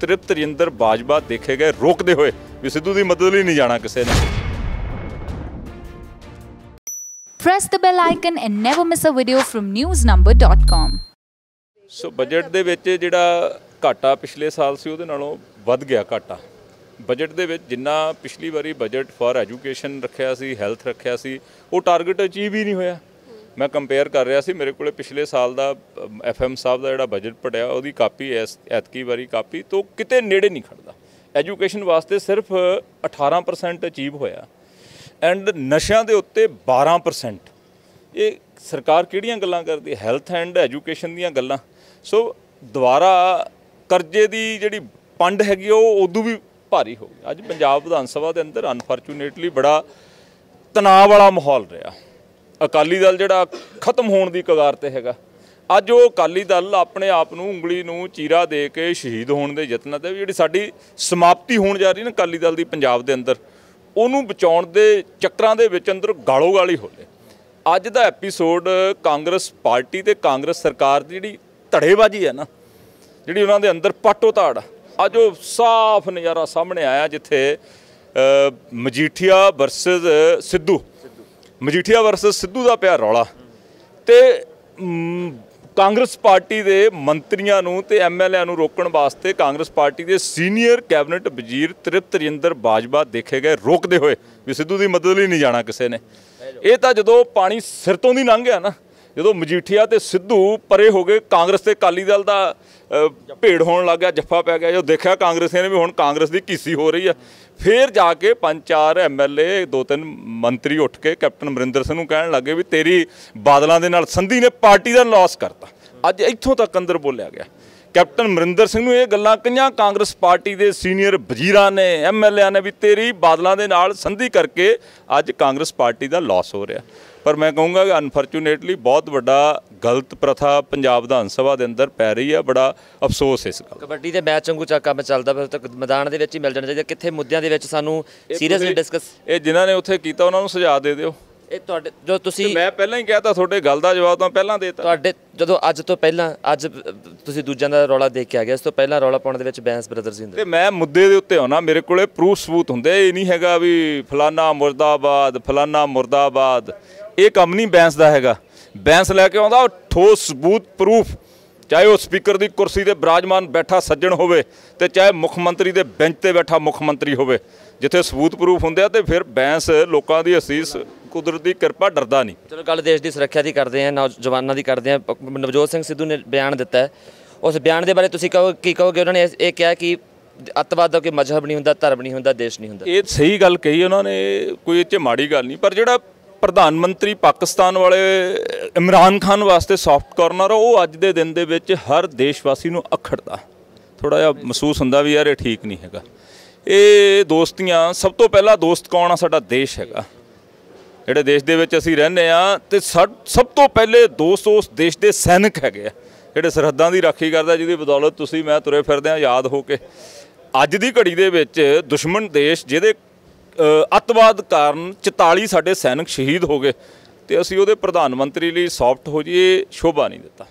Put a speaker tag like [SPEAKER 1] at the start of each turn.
[SPEAKER 1] ਤ੍ਰਿਪਤ ਰਿੰਦਰ ਬਾਜਵਾ ਦੇਖੇ ਗਏ ਰੋਕਦੇ ਹੋਏ ਵੀ ਸਿੱਧੂ ਦੀ ਮਦਦ ਲਈ ਨਹੀਂ ਜਾਣਾ ਕਿਸੇ ਨੇ।
[SPEAKER 2] Press the bell icon and never miss a video from newsnumber.com.
[SPEAKER 1] So budget ਦੇ ਵਿੱਚ ਜਿਹੜਾ ਘਾਟਾ ਪਿਛਲੇ ਸਾਲ ਸੀ ਉਹਦੇ ਨਾਲੋਂ ਵੱਧ ਗਿਆ ਘਾਟਾ। ਬਜਟ ਦੇ ਵਿੱਚ ਜਿੰਨਾ ਪਿਛਲੀ ਵਾਰੀ ਬਜਟ ਫਾਰ ਐਜੂਕੇਸ਼ਨ ਰੱਖਿਆ ਸੀ ਹੈਲਥ ਰੱਖਿਆ ਸੀ ਉਹ ਟਾਰਗੇਟ ਅਚੀਵ ਹੀ ਨਹੀਂ ਹੋਇਆ। ਮੈਂ ਕੰਪੇਅਰ ਕਰ ਰਿਹਾ ਸੀ, ਮੇਰੇ ਕੋਲੇ ਪਿਛਲੇ ਸਾਲ ਦਾ ਐਫਐਮ ਸਾਹਿਬ ਦਾ ਜਿਹੜਾ ਬਜਟ ਪੜਿਆ, ਉਹਦੀ ਕਾਪੀ ਐਸ, ਐਤਕੀ ਵਾਰੀ ਕਾਪੀ ਤੋਂ ਕਿਤੇ ਨੇੜੇ ਨਹੀਂ ਖੜਦਾ। ਐਜੂਕੇਸ਼ਨ ਵਾਸਤੇ ਸਿਰਫ 18% ਅਚੀਵ ਹੋਇਆ ਐਂਡ ਨਸ਼ਿਆਂ ਦੇ ਉੱਤੇ 12% ਇਹ ਸਰਕਾਰ ਕਿਹੜੀਆਂ ਗੱਲਾਂ ਕਰਦੀ ਹੈਲਥ ਐਂਡ ਐਜੂਕੇਸ਼ਨ ਦੀਆਂ ਗੱਲਾਂ। ਸੋ ਦੁਬਾਰਾ ਕਰਜ਼ੇ ਦੀ ਜਿਹੜੀ ਪੰਡ ਹੈਗੀ ਉਹ ਉਦੋਂ ਵੀ ਭਾਰੀ ਹੋ ਗਈ। ਅੱਜ ਪੰਜਾਬ ਵਿਧਾਨ ਸਭਾ ਦੇ ਅੰਦਰ ਅਨਫੋਰਚੂਨੇਟਲੀ ਬੜਾ ਤਣਾਅ ਵਾਲਾ ਮਾਹੌਲ ਰਿਹਾ। ਅਕਾਲੀ ਦਲ ਜਿਹੜਾ ਖਤਮ ਹੋਣ ਦੀ ਕਗਾਰ ਤੇ ਹੈਗਾ। ਅੱਜ ਉਹ ਅਕਾਲੀ ਦਲ ਆਪਣੇ ਆਪ ਨੂੰ ਉਂਗਲੀ ਨੂੰ ਚੀਰਾ ਦੇ ਕੇ ਸ਼ਹੀਦ ਹੋਣ ਦੇ ਯਤਨਾਂ ਤੇ ਵੀ ਜਿਹੜੀ ਸਾਡੀ ਸਮਾਪਤੀ ਹੋਣ ਜਾ ਰਹੀ ਨਾ ਅਕਾਲੀ ਦਲ ਦੀ ਪੰਜਾਬ ਦੇ ਅੰਦਰ, ਉਹਨੂੰ ਬਚਾਉਣ ਦੇ ਚੱਕਰਾਂ ਦੇ ਵਿੱਚ ਅੰਦਰ ਗਾਲੋ ਗਾਲੀ ਹੋਲੇ ਅੱਜ ਦਾ ਐਪੀਸੋਡ ਕਾਂਗਰਸ ਪਾਰਟੀ ਤੇ ਕਾਂਗਰਸ ਸਰਕਾਰ ਦੀ ਜਿਹੜੀ ਧੜੇਬਾਜ਼ੀ ਹੈ ਨਾ, ਜਿਹੜੀ ਉਹਨਾਂ ਦੇ ਅੰਦਰ ਪਾਟੋ ਧਾੜ ਅੱਜ ਉਹ ਸਾਫ਼ ਨਜ਼ਾਰਾ ਸਾਹਮਣੇ ਆਇਆ ਜਿੱਥੇ ਮਜੀਠੀਆ ਵਰਸਸ ਸਿੱਧੂ ਮਜੀਠੀਆ ਵਰਸਸ ਸਿੱਧੂ ਦਾ ਪਿਆ ਰੌਲਾ ਤੇ ਕਾਂਗਰਸ ਪਾਰਟੀ ਦੇ ਮੰਤਰੀਆਂ ਨੂੰ ਤੇ ਐਮਐਲਏ ਨੂੰ ਰੋਕਣ ਵਾਸਤੇ ਕਾਂਗਰਸ ਪਾਰਟੀ ਦੇ ਸੀਨੀਅਰ ਕੈਬਨਿਟ ਵਜ਼ੀਰ ਤ੍ਰਿਪਤ ਰਜਿੰਦਰ ਬਾਜਵਾ ਦੇਖੇ ਗਏ, ਰੋਕਦੇ ਹੋਏ ਵੀ ਸਿੱਧੂ ਦੀ ਮਦਦ ਲਈ ਨਹੀਂ ਜਾਣਾ ਕਿਸੇ ਨੇ। ਇਹ ਤਾਂ ਜਦੋਂ ਪਾਣੀ ਸਿਰ ਤੋਂ ਦੀ ਲੰਘ ਗਿਆ ਨਾ ਜਦੋਂ ਮਜੀਠੀਆ ਤੇ ਸਿੱਧੂ ਪਰੇ ਹੋ ਗਏ, ਕਾਂਗਰਸ ਤੇ ਅਕਾਲੀ ਦਲ ਦਾ ਭੇੜ ਹੋਣ ਲੱਗ ਗਿਆ, ਜੱਫਾ ਪੈ ਗਿਆ। ਜੋ ਦੇਖਿਆ ਕਾਂਗਰਸੀਆਂ ਨੇ ਵੀ ਹੁਣ ਕਾਂਗਰਸ ਦੀ ਕੀਸੀ ਹੋ ਰਹੀ ਹੈ, ਫੇਰ ਜਾ ਕੇ ਪੰਜ ਚਾਰ ਐਮਐਲਏ ਦੋ ਤਿੰਨ ਮੰਤਰੀ ਉੱਠ ਕੇ ਕੈਪਟਨ ਅਮਰਿੰਦਰ ਸਿੰਘ ਨੂੰ ਕਹਿਣ ਲੱਗੇ ਵੀ ਤੇਰੀ ਬਾਦਲਾਂ ਦੇ ਨਾਲ ਸੰਧੀ ਨੇ ਪਾਰਟੀ ਦਾ ਲਾਸ ਕਰਤਾ। ਅੱਜ ਇੱਥੋਂ ਤੱਕ ਅੰਦਰ ਬੋਲਿਆ ਗਿਆ। ਕੈਪਟਨ ਅਮਰਿੰਦਰ ਸਿੰਘ ਨੂੰ ਇਹ ਗੱਲਾਂ ਕਈਆਂ ਕਾਂਗਰਸ ਪਾਰਟੀ ਦੇ ਸੀਨੀਅਰ ਵਜ਼ੀਰਾਂ ਨੇ ਐਮਐਲਏਆਂ ਨੇ ਵੀ ਤੇਰੀ ਬਾਦਲਾਂ ਦੇ ਨਾਲ ਸੰਧੀ ਕਰਕੇ ਅੱਜ ਕਾਂਗਰਸ ਪਾਰਟੀ ਦਾ ਲਾਸ ਹੋ ਰਿਹਾ। ਪਰ ਮੈਂ ਕਹੂੰਗਾ ਕਿ ਅਨਫੋਰਚੂਨੇਟਲੀ ਬਹੁਤ ਵੱਡਾ ਗਲਤ ਪ੍ਰਥਾ ਪੰਜਾਬ ਵਿਧਾਨ ਸਭਾ ਦੇ ਅੰਦਰ ਪੈ ਰਹੀ ਹੈ ਬੜਾ ਅਫਸੋਸ ਇਸ ਗੱਲ ਦਾ।
[SPEAKER 3] ਕਬੱਡੀ ਦੇ ਮੈਚ ਵਾਂਗੂ ਚਾ ਕੰਮ ਚੱਲਦਾ ਫਿਰ ਤਾਂ ਮੈਦਾਨ ਦੇ ਵਿੱਚ ਹੀ ਮਿਲ ਜਾਣਾ ਚਾਹੀਦਾ। ਕਿੱਥੇ ਮੁੱਦਿਆਂ ਦੇ ਵਿੱਚ ਸਾਨੂੰ ਸੀਰੀਅਸਲੀ ਡਿਸਕਸ
[SPEAKER 1] ਇਹ ਜਿਨ੍ਹਾਂ ਨੇ ਉੱਥੇ ਕੀਤਾ ਉਹਨਾਂ ਨੂੰ ਸੁਝਾਅ ਦੇ ਦਿਓ।
[SPEAKER 3] ਇਹ ਤੁਹਾਡੇ ਜੋ ਤੁਸੀਂ
[SPEAKER 1] ਮੈਂ ਪਹਿਲਾਂ ਹੀ ਕਹਿਤਾ ਤੁਹਾਡੇ ਗੱਲ ਦਾ ਜਵਾਬ ਤਾਂ ਪਹਿਲਾਂ ਦੇਤਾ।
[SPEAKER 3] ਤੁਹਾਡੇ ਜਦੋਂ ਅੱਜ ਤੋਂ ਪਹਿਲਾਂ ਅੱਜ ਤੁਸੀਂ ਦੂਜਿਆਂ ਦਾ ਰੌਲਾ ਦੇਖ ਕੇ ਆ ਗਏ ਇਸ ਤੋਂ ਪਹਿਲਾਂ ਰੌਲਾ ਪਾਉਣ ਦੇ ਵਿੱਚ ਬੈਂਸ ਬ੍ਰਦਰਸ ਹੁੰਦੇ
[SPEAKER 1] ਤੇ ਮੈਂ ਮੁੱਦੇ ਦੇ ਉੱਤੇ ਆਉਣਾ ਮੇਰੇ ਕੋਲੇ ਪ੍ਰੂਫ ਸਬੂਤ ਹੁੰਦੇ ਇਹ ਨਹੀਂ ਹੈਗਾ ਵੀ ਫਲਾਨਾ ਮੁਰਦਾਬਾਦ ਫਲਾਨਾ ਮੁਰਦਾਬਾਦ। ਇਹ ਕੰਮ ਨਹੀਂ ਬੈਂਸ ਦਾ ਹੈਗਾ। ਬੈਂਸ ਲੈ ਕੇ ਆਉਂਦਾ ਉਹ ਠੋਸ ਸਬੂਤ ਪ੍ਰੂਫ ਚਾਹੇ ਉਹ ਸਪੀਕਰ ਦੀ ਕੁਰਸੀ ਤੇ ਬਿਰਾਜਮਾਨ ਬੈਠਾ ਸੱਜਣ ਹੋਵੇ ਤੇ ਚਾਹੇ ਮੁੱਖ ਮੰਤਰੀ ਦੇ ਬੈਂਚ ਤੇ ਬੈਠਾ ਮੁੱਖ ਮੰਤਰੀ ਹੋਵੇ ਜਿੱਥੇ ਸਬੂਤ ਪ੍ਰੂਫ ਹੁੰਦੇ ਆ ਤੇ ਫਿਰ ਬੈਂਸ ਲੋਕਾਂ ਦੀ ਅਸੀਸ ਕੁਦਰਤ ਦੀ ਕਿਰਪਾ ਡਰਦਾ ਨਹੀਂ।
[SPEAKER 3] ਚਲੋ ਗੱਲ ਦੇਸ਼ ਦੀ ਸੁਰੱਖਿਆ ਦੀ ਕਰਦੇ ਆ ਨੌਜਵਾਨਾਂ ਦੀ ਕਰਦੇ ਆ ਨਵਜੋਤ ਸਿੰਘ ਸਿੱਧੂ ਨੇ ਬਿਆਨ ਦਿੱਤਾ ਹੈ। ਉਸ ਬਿਆਨ ਦੇ ਬਾਰੇ ਤੁਸੀਂ ਕਹੋ ਕੀ ਕਹੋਗੇ? ਉਹਨਾਂ ਨੇ ਇਹ- ਇਹ ਕਿਹਾ ਕਿ ਅੱਤਵਾਦ ਦਾ ਕੋਈ ਮਜ਼ਹਬ ਨਹੀਂ ਹੁੰਦਾ ਧਰਮ ਨਹੀਂ ਹੁੰਦਾ ਦੇਸ਼ ਨਹੀਂ ਹੁੰਦਾ।
[SPEAKER 1] ਇਹ ਸਹੀ ਗੱਲ ਕਹੀ ਉਹਨਾਂ ਨੇ ਕੋਈ ਇਹ 'ਚ ਮਾੜੀ ਗੱਲ ਨਹੀਂ ਪਰ ਜਿਹੜਾ ਪ੍ਰਧਾਨ ਮੰਤਰੀ ਪਾਕਿਸਤਾਨ ਵਾਲੇ ਇਮਰਾਨ ਖਾਨ ਵਾਸਤੇ ਸੌਫਟ ਕਾਰਨਰ ਉਹ ਅੱਜ ਦੇ ਦਿਨ ਦੇ ਵਿੱਚ ਹਰ ਦੇਸ਼ਵਾਸੀ ਨੂੰ ਅਖੜਦਾ। ਥੋੜਾ ਜਿਹਾ ਮਹਿਸੂਸ ਹੁੰਦਾ ਵੀ ਯਾਰ ਇਹ ਠੀਕ ਨਹੀਂ ਹੈਗਾ। ਇਹ ਦੋਸਤੀਆਂ, ਸਭ ਤੋਂ ਪਹਿਲਾਂ ਦੋਸਤ ਕੌਣ ਆ ਸਾਡਾ? ਦੇਸ਼ ਹੈਗਾ। ਜਿਹੜੇ ਦੇਸ਼ ਦੇ ਵਿੱਚ ਅਸੀਂ ਰਹਿੰਦੇ ਆ ਤੇ ਸਭ ਤੋਂ ਪਹਿਲੇ ਦੋਸਤ ਉਸ ਦੇਸ਼ ਦੇ ਸੈਨਿਕ ਹੈਗੇ ਆ, ਜਿਹੜੇ ਸਰਹੱਦਾਂ ਦੀ ਰਾਖੀ ਕਰਦਾ, ਜਿਹਦੀ ਬਦੌਲਤ ਤੁਸੀਂ, ਮੈਂ ਤੁਰੇ ਫਿਰਦੇ ਆ, ਯਾਦ ਹੋ ਕੇ। ਅੱਜ ਦੀ ਘੜੀ ਦੇ ਵਿੱਚ ਦੁਸ਼ਮਣ ਦੇਸ਼, ਜਿਹਦੇ ਅੱਤਵਾਦ ਕਾਰਨ 44 ਸਾਡੇ ਸੈਨਿਕ ਸ਼ਹੀਦ ਹੋ ਗਏ ਤੇ ਅਸੀਂ ਉਹਦੇ ਪ੍ਰਧਾਨ ਮੰਤਰੀ ਲਈ ਸੌਫਟ ਹੋ ਜਾਈਏ ਸ਼ੋਭਾ ਨਹੀਂ ਦਿੱਤਾ।